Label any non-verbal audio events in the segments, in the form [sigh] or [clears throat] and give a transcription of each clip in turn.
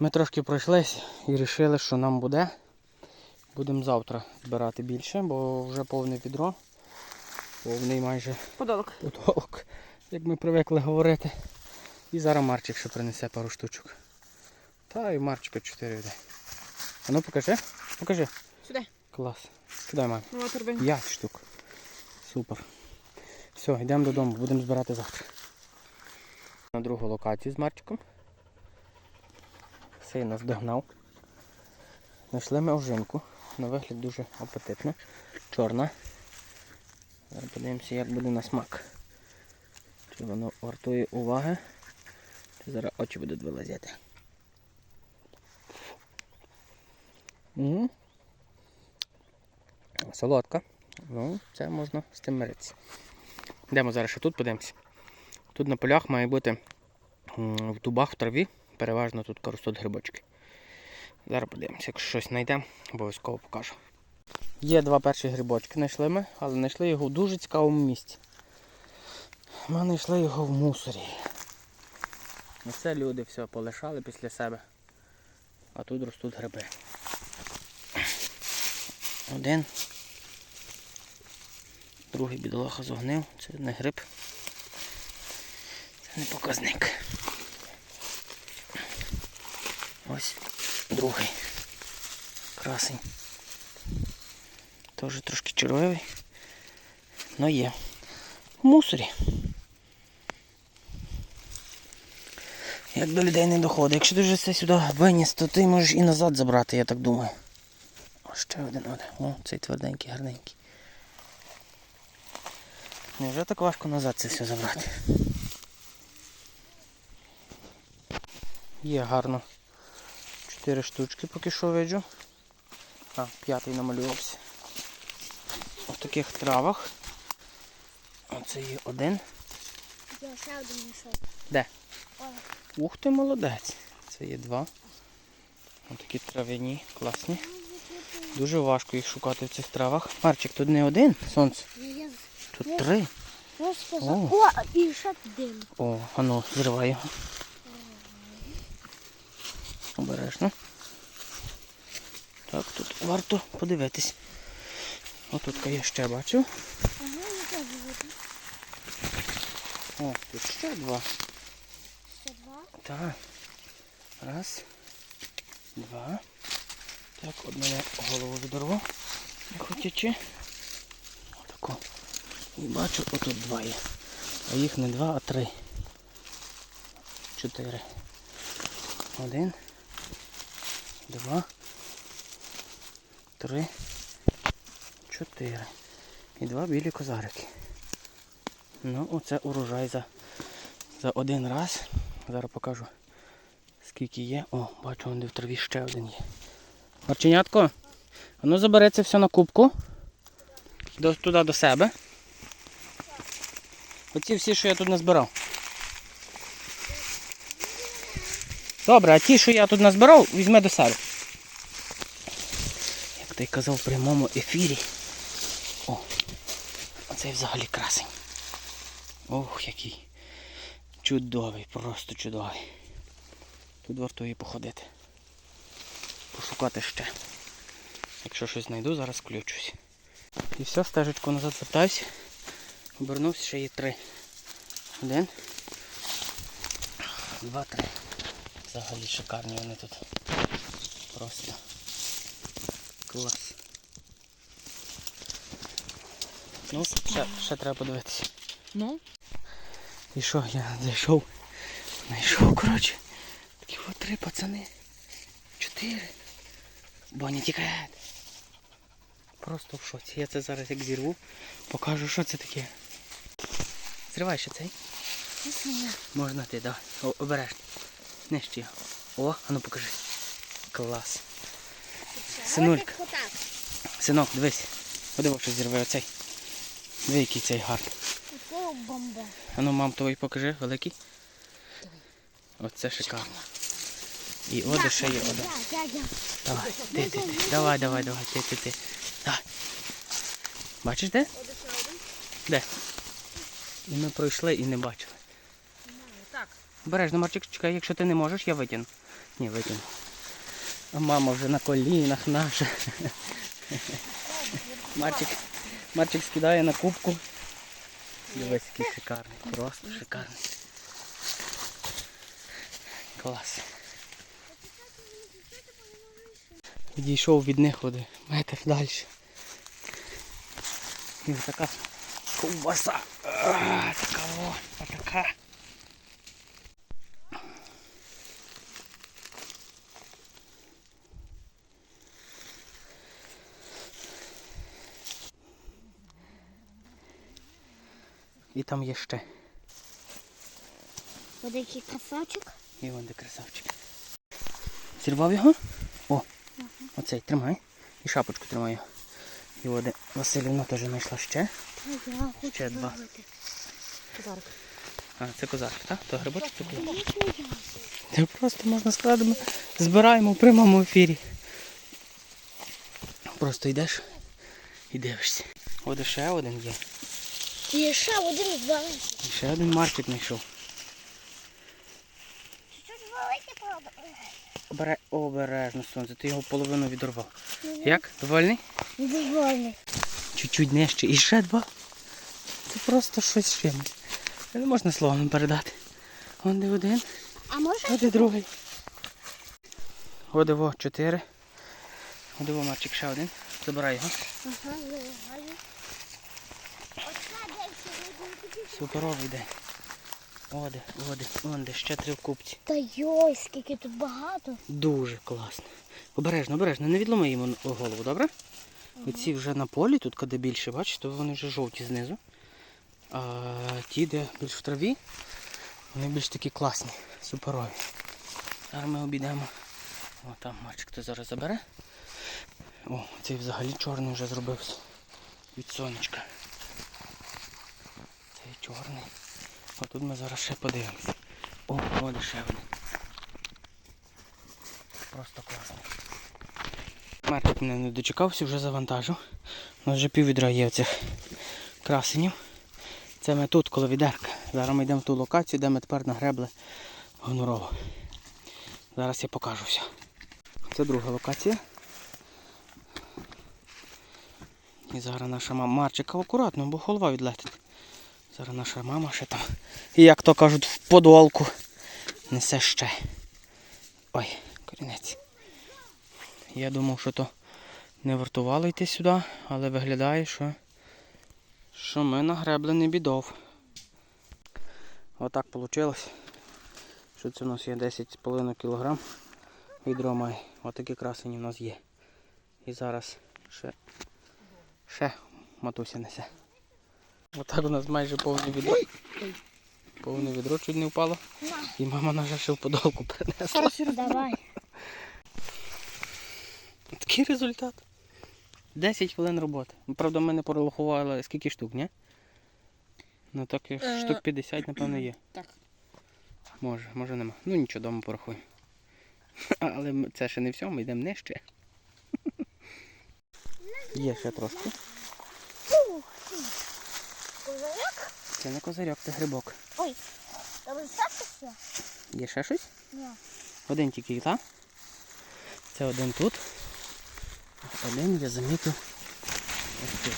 Ми трошки пройшлись і вирішили, що нам буде. Будемо завтра збирати більше, бо вже повне відро. Повний майже Подолок. потолок, як ми привикли говорити. І зараз Марчик ще принесе пару штучок. Та і Марчика 4 йде. А ну покажи. Покажи. Сюди. Клас. Кидай, мам. Ну, торби. 5 штук. Супер. Все, йдемо додому, будемо збирати завтра. На другу локацію з Марчиком. Сей нас догнав. Знайшли ми ожинку. На вигляд дуже апетитна. Чорна. Зараз подивимося, як буде на смак. Чи воно вартує уваги. Чи зараз очі будуть вилазити. М. Солодка. Ну, це можна з тим миритися. Йдемо зараз ще тут подивимося. Тут на полях має бути в дубах, в траві, переважно тут ростуть грибочки. Зараз подивимося, якщо щось знайдемо, обов'язково покажу. Є два перші грибочки, знайшли ми, але знайшли його в дуже цікавому місці. Ми знайшли його в мусорі. Оце люди все полишали після себе. А тут ростуть гриби. Один. Другий бідолаха зогнив. Це не гриб. Це не показник. Ось другий. Красень. Теж трошки червивий. Но є. В мусорі. Як до людей не доходить. Якщо ти вже це сюди виніс, то ти можеш і назад забрати, я так думаю. О, ще один один. О, цей тверденький, гарненький. Невже так важко назад це все забрати? Є гарно. Чотири штучки поки що виджу. А, п'ятий намалювався. В таких травах. Оце є один. Я ще один знайшов. Де? О, Ух ти, молодець. Це є два. Ось такі трав'яні, класні. Дуже важко їх шукати в цих травах. Марчик, тут не один сонце, тут три. я. О, і ще один. О, а ну, зривай його. Обережно. Так, тут варто подивитись. Отут я ще бачив. О, тут ще два. Ще два. Так. Раз. Два. Так, одну я голову відорву. Не хотячи. Отако. І бачу, отут два є. А їх не два, а три. Чотири. Один. Два. Три. Чотири. І два білі козарики. Ну, оце урожай за, за один раз. Зараз покажу скільки є. О, бачу, де в траві ще один є. Марченятко, а ну забери це все на кубку. До, туди до себе. Оці всі, що я тут назбирав. Добре, а ті, що я тут назбирав, візьми до себе. Ти казав в прямому ефірі. О, оцей взагалі красень. Ох, який. Чудовий, просто чудовий. Тут вартує походити. Пошукати ще. Якщо щось знайду, зараз включусь. І все, стежечку назад вертаюсь. Обернувся, ще є три. Один. Два, три. Взагалі шикарні вони тут. Просто клас. Ну, ще, ще треба подивитися. Ну, І що, я зайшов, знайшов, коротше. Такі от три пацани. Чотири. Боня тікає. Просто в шоці. Я це зараз як зірву, покажу, що це таке. Зривай ще цей. Можна ти, давай. Обережно. Нижче його. О, а ну покажи. Клас. Синулька. Синок, дивись. Подиво, що зірве оцей. Диви, який цей гарний. Це бомба. А ну, мам, твій покажи, великий. Оце шикарно. І от ще є я. Давай, ти, ти, ти. Давай, давай, давай, ти, ти, ти. Давай. Бачиш де? Де? І ми пройшли і не бачили. Бережно, Марчик, чекай, якщо ти не можеш, я витягну. Ні, витягну. А мама вже на колінах наша. Марчик, Марчик скидає на кубку. Дивись, який шикарний. Просто шикарний. Клас. Відійшов від них води, метр далі. І така ковбаса. А, така о, така. І там є ще. Ось красавчик. І вон де красавчик. Зірвав його? О, оцей тримай. І шапочку тримай його. І води Василівна теж знайшла ще. Я хочу Ще два. зробити. А, це козак, так? То грибочок це козак. Це просто можна сказати, ми збираємо в прямому ефірі. Просто йдеш і дивишся. От ще один є. І ще один великий. І ще один марчик знайшов. Великий, правда. Обере... Обережно сонце, ти його половину відорвав. Як? Довольний? Довольний. Чуть-чуть нижче. І ще два. Це просто щось чимось. Це не можна словом передати. Вон де один, А може? а де другий. Одиво чотири. Одиво Марчик ще один. Забирай його. Ага, виливаю. Суперовий день. Оде, оде, вон де ще три в купці. Та йой, скільки тут багато. Дуже класно. Обережно, обережно, не відломай йому голову, добре? Оці вже на полі, тут де більше, бачите, вони вже жовті знизу. А ті, де більш в траві, вони більш такі класні, суперові. Зараз ми обійдемо. О, там мальчик то зараз забере. О, цей взагалі чорний вже зробився. Від сонечка. Чорний. А тут ми зараз ще подивимося. О, от ще. Просто класно. Маркет мене не дочекався, вже завантажив. У нас вже піввідра є цих красенів. Це ми тут, коло відерка. Зараз ми йдемо в ту локацію, де ми тепер нагребли гонорово. Зараз я покажу все. Це друга локація. І зараз наша мама. Марчика акуратно, бо голова відлетить. Зараз наша мама ще там. І як то кажуть, в подолку несе ще. Ой, корінець. Я думав, що то не вартувало йти сюди, але виглядає, що, що ми нагребли бідов. Отак вийшло. Що це у нас є 10,5 кг. Відро має. Отакі красені в нас є. І зараз ще, ще матуся несе. Отак у нас майже повне відро. Повне відро чуть не впало. І мама наша ще в подолку принесла. Давай. Такий результат. 10 хвилин роботи. Ну, Правда, ми не порахували скільки штук, ні? Ну так Е, штук 50, напевно, є. [clears throat] Так. Може, може нема. Ну нічого, дома порахуємо. [laughs] Але це ще не все, ми йдемо нижче. [laughs] Є ще трошки. Ух ти. Козиряк? Це не козирьок, це грибок. Ой, та ви все? Є ще щось? Ні. Один тільки, так? Це один тут. Один я замітив. Ось тут.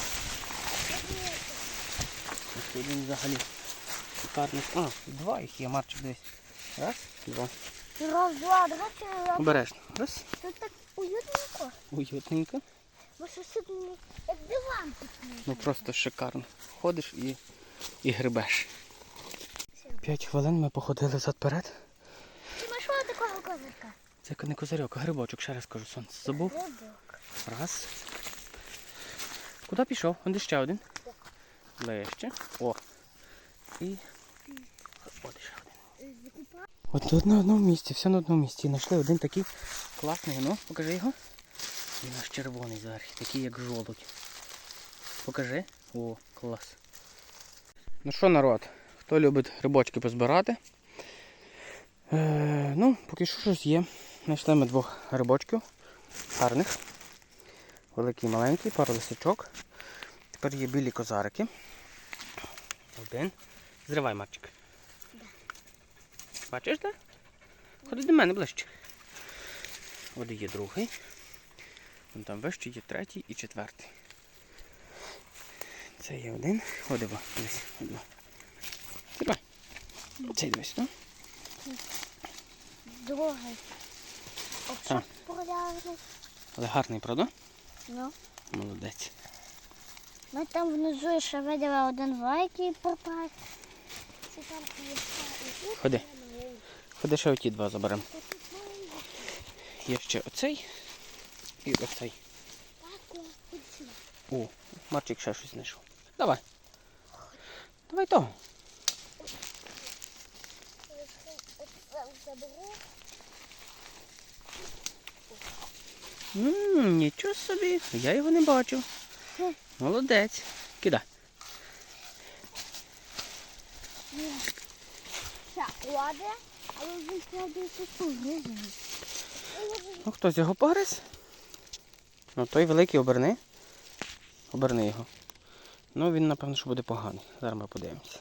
Ось він взагалі шикарний. А, два їх є, Марчик десь. Раз, два. Раз, два, два, три, раз. Обережно. Раз. Тут так уютненько. Уютненько. Ми що як диван тут. Ну просто шикарно. Ходиш і, і грибеш. П'ять хвилин ми походили зад-перед. Такого козирка? Це не козирьок, а грибочок, ще раз кажу, сонце. Забув. Рибок. Раз. Куди пішов? Он де ще один. Ближче. О. І. От ще один. От тут на одному місці, все на одному місці. Знайшли один такий класний, ну, покажи його. Він аж червоний зверху, такий як жолудь. Покажи. О, клас. Ну що, народ, хто любить грибочки позбирати? Е, ну, поки що щось є. Знайшли ми двох грибочків. Гарних. Великий і маленький, пару лисичок. Тепер є білі козарики. Один. Зривай, Марчик. Бачиш, де? Ходи до мене ближче. От є другий. Вон там вище є третій і четвертий. Це є один. О, диво, дивись, о, диво. Цей дивись, ну. Другий. Обшак полярний. Але гарний, правда? Ну. Молодець. Ми там внизу ще виділи один є і тут Ходи. Ходи ще оті два заберемо. Є ще оцей і оцей. О, Марчик ще щось знайшов. Давай. Давай того. Ммм, нічого собі. Я його не бачив. Молодець. Кидай. Але він. Ну хтось його погриз? Ну той великий оберни. Оберни його. Ну він напевно що буде поганий. Зараз ми подивимося.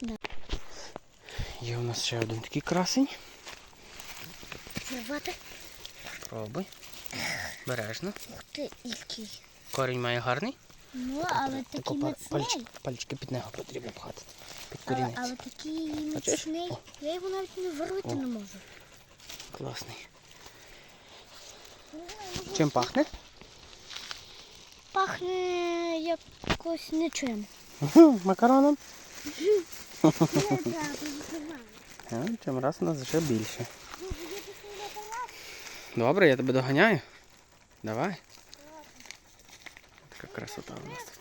Да. Є у нас ще один такий красень. Зірвати. Пробуй. Бережно. Ух ти, який. Корінь має гарний. Ну, але такий міцний. пальчики, пальчики під нього потрібно пхати. Під Але, але такий міцний. О. Я його навіть не вирвати не можу. Класний. Чим пахне? Пахне якось нічим. [laughs] Макароном. [laughs] Чим раз у нас вже більше. Добре, я тебе доганяю. Давай. Така красота у нас тут.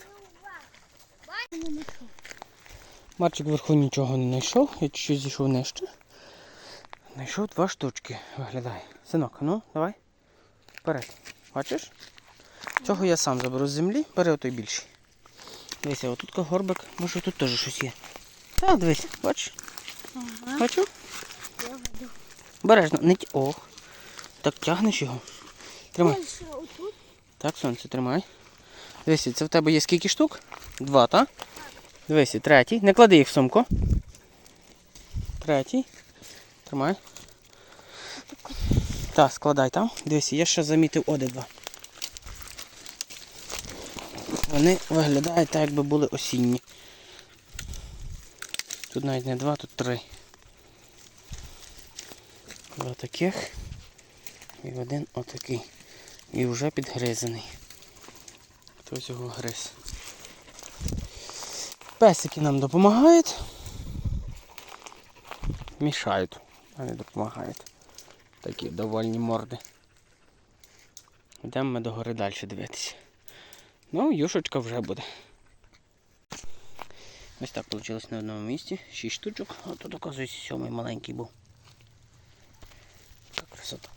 Марчик вверху нічого не знайшов, я чуть-чуть зійшов нижче. Знайшов два штучки, виглядає. Синок, ну, давай. Вперед. Бачиш? Цього я сам заберу з землі, бери отой більший. Дивися, отут горбик, може тут теж щось є. Так, дивись, бачиш? Ага. Бачу? Я веду. Бережно, не ті. Ох. Так тягнеш його. Тримай. Так, сонце, тримай. Дивися, це в тебе є скільки штук? Два, так? Дивися, третій. Не клади їх в сумку. Третій. Тримай. Так, складай там. Дивися, я ще замітив оде два. Вони виглядають так, якби були осінні. Тут навіть не два, тут три. Два таких. І один отакий. І вже підгризаний. Хтось його гриз. Песики нам допомагають. Мішають, а не допомагають. Такі довольні морди. Йдемо ми до гори далі дивитися. Ну, юшечка вже буде. Ось так вийшло на одному місці. Шість штучок, а тут, оказується, сьомий маленький був. Така красота.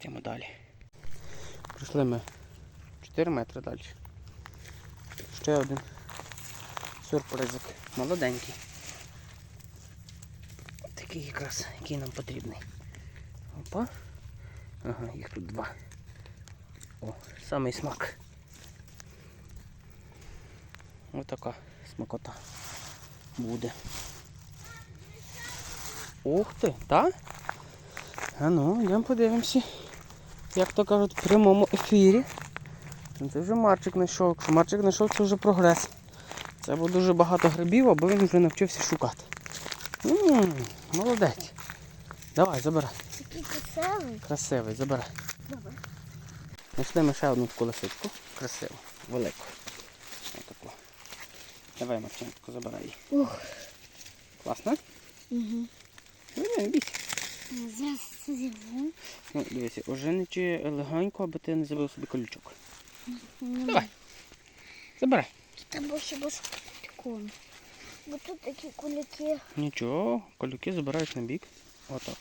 Йдемо далі. Прийшли ми 4 метри далі. Ще один сюрпризик. Молоденький. Такий якраз, який нам потрібний. Опа. Ага, їх тут два. О, самий смак. Ось така смакота буде. Ух ти, так? А ну, йдемо подивимося. Як то кажуть, в прямому ефірі. Ну, Це вже Марчик знайшов. Якщо Марчик знайшов, це вже прогрес. Це було дуже багато грибів, або він вже навчився шукати. Ммм, молодець. Давай, забирай. Красивий. Красивий, забирай. Добре. Знайшли ми ще одну таку лисичку. Красиву, велику. Отаку. Давай, Марчинку, забирай її. Ух. Класно? Угу. Ну, не бійся. Зараз зірву. Ну, дивися, оженичи легенько, аби ти не забив собі колючок. Давай. Забирай. Треба хіба ж такого. Бо тут такі кулики. Нічого, колюки забираєш на бік. Отак.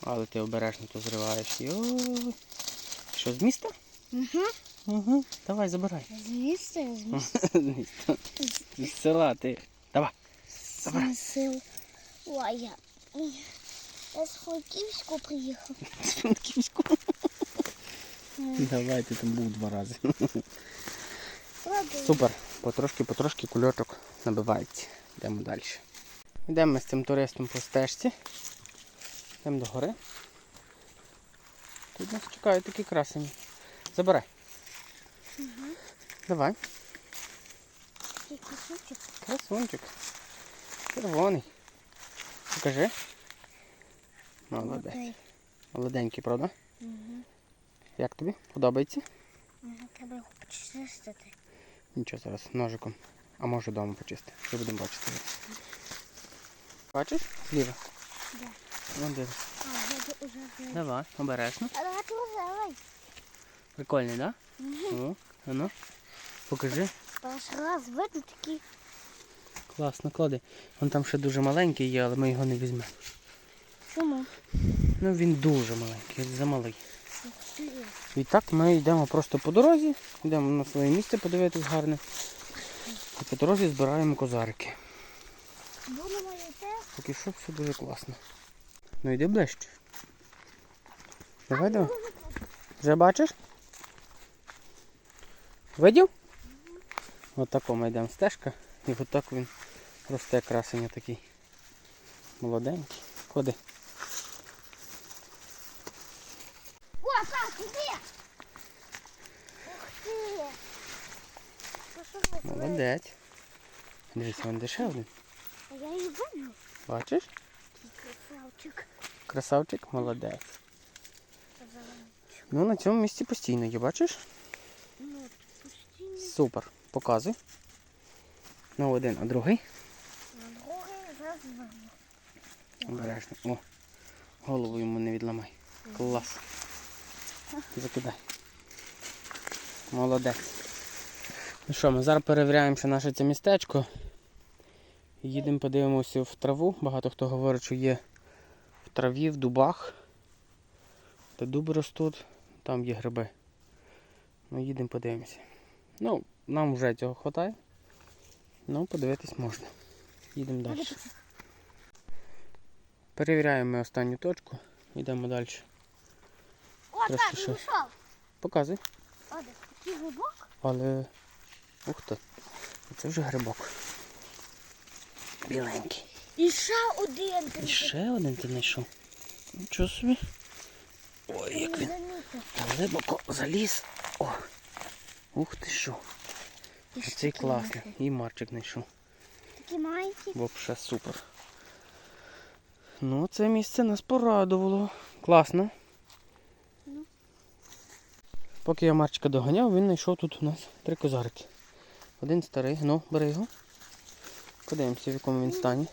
Але ти обережно то зриваєш. Йой. Що, з міста? Угу. Угу. Давай, забирай. З міста, з міста. [laughs] З міста. З села ти. Давай. Давай. З. Ой, я. Я з Франківську приїхав. [laughs] З Франківську. Давай, ти там був два рази. Супер. Потрошки, потрошки кульочок набивається. Йдемо далі. Йдемо з цим туристом по стежці. Йдемо до гори. Тут нас чекають такі красені. Забирай. Давай. Який сучок. Красунчик. Червоний. Покажи. Молодець. Молоденький, правда? Мгм. Як тобі? Подобається? Треба його почистити. Нічого зараз ножиком. А може вдома почисти. Що будемо бачити. Бачиш? Зліва. Да. Вже. Давай, обережно. Прикольний, так? Да? О, ну. Покажи. Перший раз видно такий. Класно, клади. Вон там ще дуже маленький є, але ми його не візьмемо. Чому? Ну він дуже маленький, замалий. І так ми йдемо просто по дорозі, йдемо на своє місце подивитись гарне. І по дорозі збираємо козарики. Поки що все дуже класно. Ну йди ближче. Давай, давай. Вже бачиш? Видів? Ось тако ми йдемо стежка. І отак він росте красення такий. Молоденький. Ходи. О, так, іди. Ух ти. Молодець. Дивись, він де ще один. А я її видно. Бачиш? Красавчик. Красавчик, молодець. Ну на цьому місці постійно є, бачиш? Ну, Супер. Показуй. Ну один, а другий. другий зараз. Обережно. О, голову йому не відламай. Клас. Закидай. Молодець. Ну що, ми зараз перевіряємося наше це містечко. Їдемо подивимося в траву. Багато хто говорить, що є траві, в дубах. Де дуби ростуть, там є гриби. Ну, їдемо подивимося. Ну, нам вже цього вистачає. Ну, подивитись можна. Їдемо далі. Перевіряємо ми останню точку. Йдемо далі. О, Трошки так, ще. Показуй. О, такий грибок. Але. Ух ти. Це вже грибок. Біленький. І ще один. І ще один ти знайшов. Нічого собі. Ой, як він глибоко заліз. О! Ух ти що. Оцей класний. І Марчик знайшов. Такий маленький. Вообще супер. Ну, це місце нас порадувало. Класно. Ну. Поки я Марчика доганяв, він знайшов тут у нас три козарики. Один старий, ну, бери його. Подивимося, в якому він стані.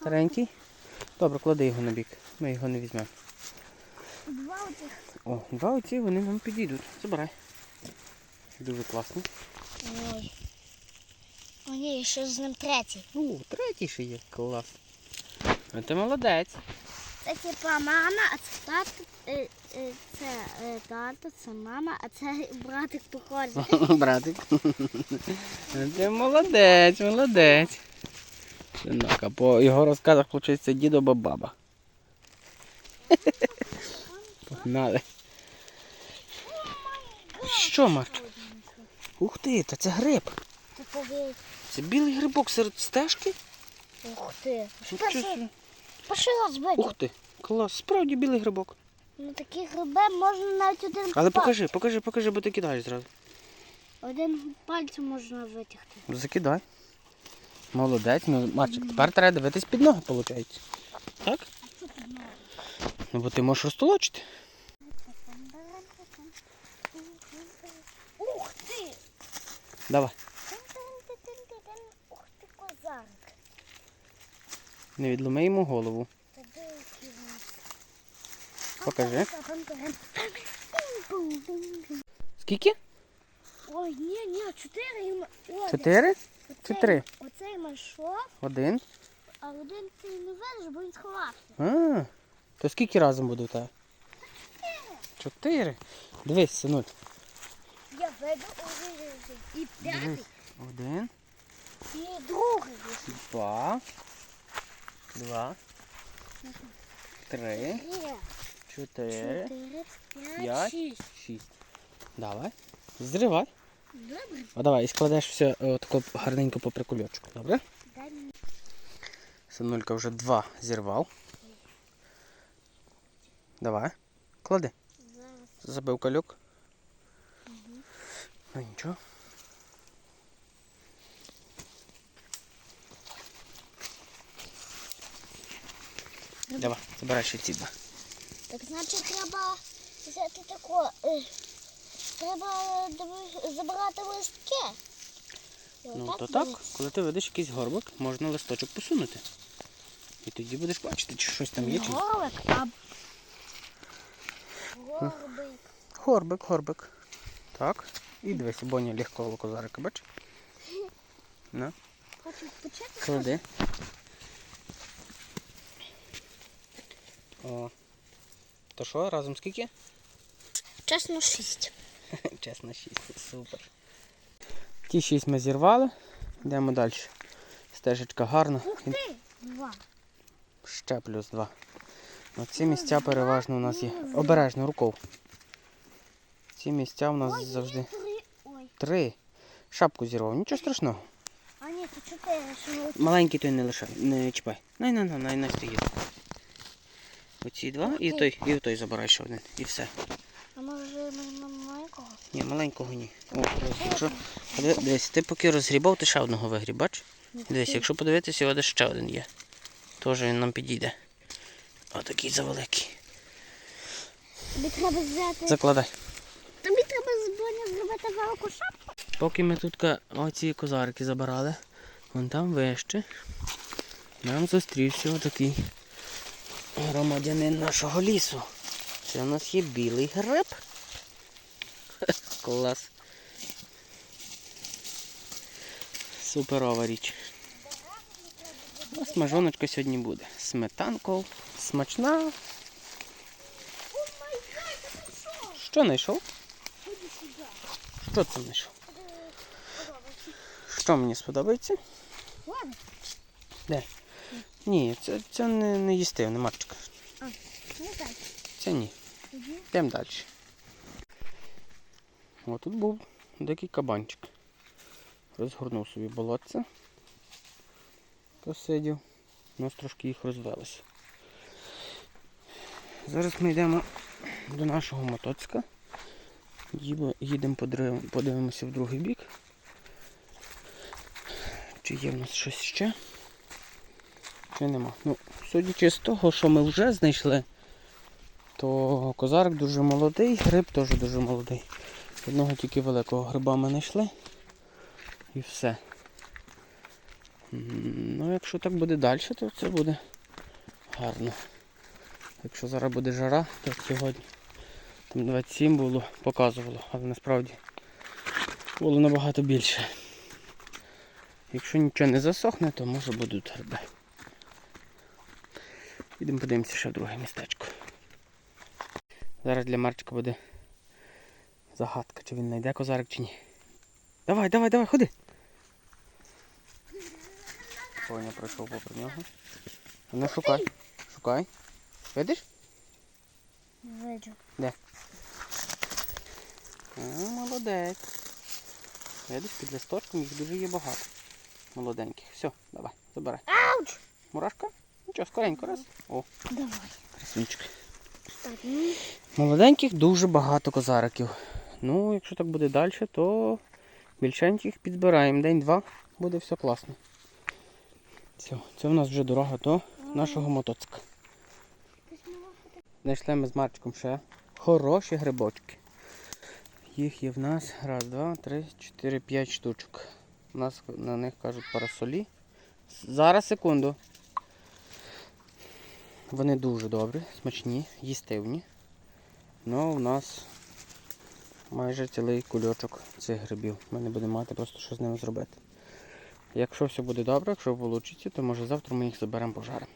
Старенький. Добре, клади його на бік. Ми його не візьмемо. Два оцих. О, два оці вони нам підійдуть. Забирай. Дуже класно. Ой. О, ні, ще з ним третій. О, третій ще є. Клас. А ти молодець. Це типа мама, а це тато, е, е, це е, тато, це мама, а це братик похожий. [laughs] Братик. Ти молодець, молодець. А по його розказах виходить дідо баба. [laughs] Погнали. Що, Марк? Ух ти, та це гриб. Це білий грибок серед стежки? Ух ти. Раз бачу. Ух ти, клас, справді білий грибок. Ну такі гриби можна навіть один Але покажи, покажи, покажи, бо ти кидаєш зразу. Один пальцем можна витягти. Закидай. Молодець, ну Марчик, тепер треба дивитись під ноги, виходить. Так? Ну бо ти можеш розтолочити. Ух ти! Давай. Ух ти, козарик. Не відломи йому голову. Покажи. Скільки? Ой, ні, ні, чотири Чотири? Чи три? Оцей знайшов, Один. а один ти не видиш, бо він сховався. А, то скільки разом буде у тебе? Чотири. Дивись, синуль. Я веду один і п'ятий, Дивись. Один, і другий. два, два, три, Є. чотири, Чотири, п'ять. п'ять, шість. шість. Давай. Зривай. Добре, А давай і складеш все е, тако гарненько по прикульочку, добре? мені. Синулька вже два зірвав. Давай, клади. Зараз. Забив калюк. Ну нічого. Давай, забирай ще ці два. Так значить треба взяти тако. Е, Треба диви- забирати листки. Ну отак то так, коли ти видиш якийсь горбик, можна листочок посунути. І тоді будеш бачити, чи щось там є. Чи... ні. Горлик, а горбик. Горбик, горбик. Так. І дивись, Боня легкого козарика, бач? На, Хочу почати. клади. О. То що, разом скільки? Чесно, шість. [laughs] Чесно, шість. Супер. Ті шість ми зірвали. Йдемо далі. Стежечка гарна. Ух ти! Два. Ще плюс два. Ну, ці місця переважно у нас є. Обережно руков. Ці місця у нас Ой, завжди три. Ой. три. Шапку зірвав, нічого страшного. А ні, то чотири. Що. Маленький той не лишай, не чіпай. Най, най, най, най, най стоїть. Оці два і той, і той забирай ще один. І все. А може ми на маленького? Ні, маленького ні. О, якщо, дивись, ти поки розгрібав, ти ще одного вигріб, бач? Дивись, якщо подивитися, ось ще один є. Теж він нам підійде. Отакий завеликий. Тобі треба взяти. Закладай. Тобі треба з Боня зробити велику шапку. Поки ми тут оці козарики забирали, вон там вище, нам зустрівся отакий громадянин нашого лісу. Це у нас є білий гриб. Клас. Суперова річ. А смажоночка сьогодні буде. Сметанков. Смачна. Це що? Знайшов? Що ти знайшов? Що мені сподобається? Де? Ні, це, це не, не їстивне, Марчика. Ну. Це ні. Йдемо далі. О, тут був дикий кабанчик. Розгорнув собі болотце. Посидів. У нас трошки їх розвелося. Зараз ми йдемо до нашого мотоцика. Їдемо подивимося в другий бік. Чи є в нас щось ще? Чи нема? Ну, судячи з того, що ми вже знайшли, то козарик дуже молодий, гриб теж дуже молодий. Одного тільки великого гриба ми знайшли. І все. Ну, якщо так буде далі, то це буде гарно. Якщо зараз буде жара, то сьогодні. Там 27 було, показувало, але насправді було набагато більше. Якщо нічого не засохне, то може будуть гриби. Підемо подивимося ще в друге містечко. Зараз для Марчика буде загадка, чи він знайде козарик чи ні. Давай, давай, давай, ходи. Поня пройшов попри нього. Ну шукай. Шукай. Видиш? Виджу. А, молодець. Видиш, під листочком їх дуже є багато. Молоденьких. Все, давай, забирай. Ауч! Мурашка? Нічого, скоренько раз. О, Давай. красунчик. Ну. Молоденьких дуже багато козариків. Ну, якщо так буде далі, то більшеньких підзбираємо. День-два буде все класно. Все, це в нас вже дорога до нашого мотоцика. Знайшли ми з Марчиком ще хороші грибочки. Їх є в нас раз, два, три, чотири, п'ять штучок. У нас на них кажуть парасолі. Зараз секунду. Вони дуже добрі, смачні, їстивні. Ну, у нас майже цілий кульочок цих грибів. Ми не будемо мати просто що з ними зробити. Якщо все буде добре, якщо вийде, то може завтра ми їх заберемо пожаримо.